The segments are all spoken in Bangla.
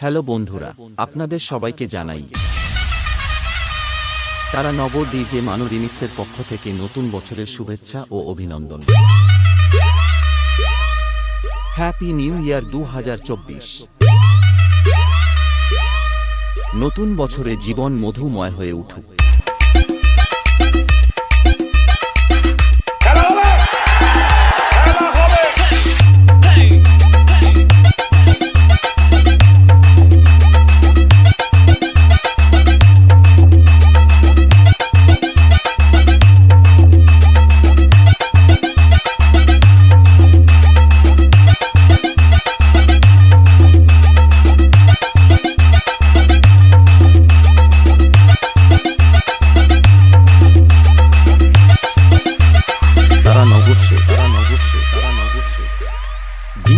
হ্যালো বন্ধুরা, আপনাদের সবাইকে জানাই। তারা নগর ডিজে মানো রিমিক্সের পক্ষ থেকে নতুন বছরের শুভেচ্ছা ও অভিনন্দন। হ্যাপি নিউ ইয়ার দু হাজার চব্বিশ। নতুন বছরে জীবন মধুময় হয়ে উঠুক।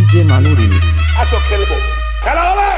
ডিজে মানো রিমিক্স। খেলব। খেলা হবে!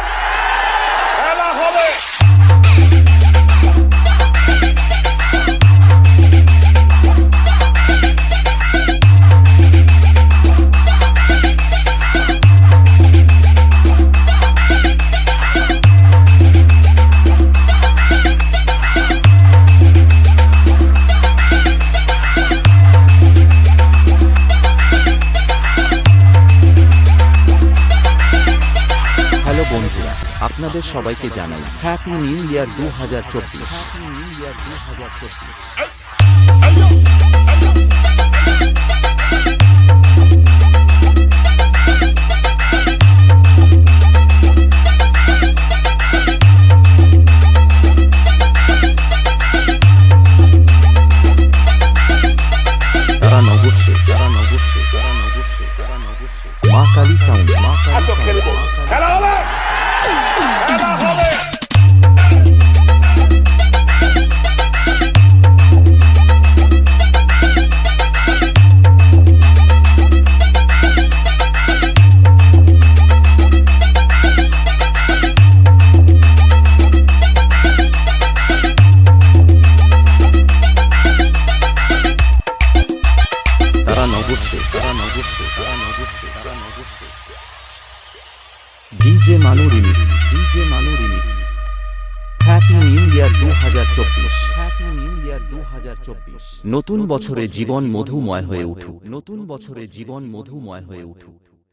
আপনাদের সবাইকে জানাই হ্যাপি নিউ ইয়ার দু হাজার চব্বিশ। মা কালী সাউন্ড মা কালী সাউন্ড তারা নগর সে তারা নগর সে তারা নগর মানো remix. DJ Manu remix. Happy new year দু হাজার চব্বিশ। হ্যাপি নিউ ইয়ার দু হাজার চব্বিশ। নতুন বছরে জীবন মধুময় হয়ে উঠুক। নতুন বছরে জীবন মধুময় হয়ে উঠুক।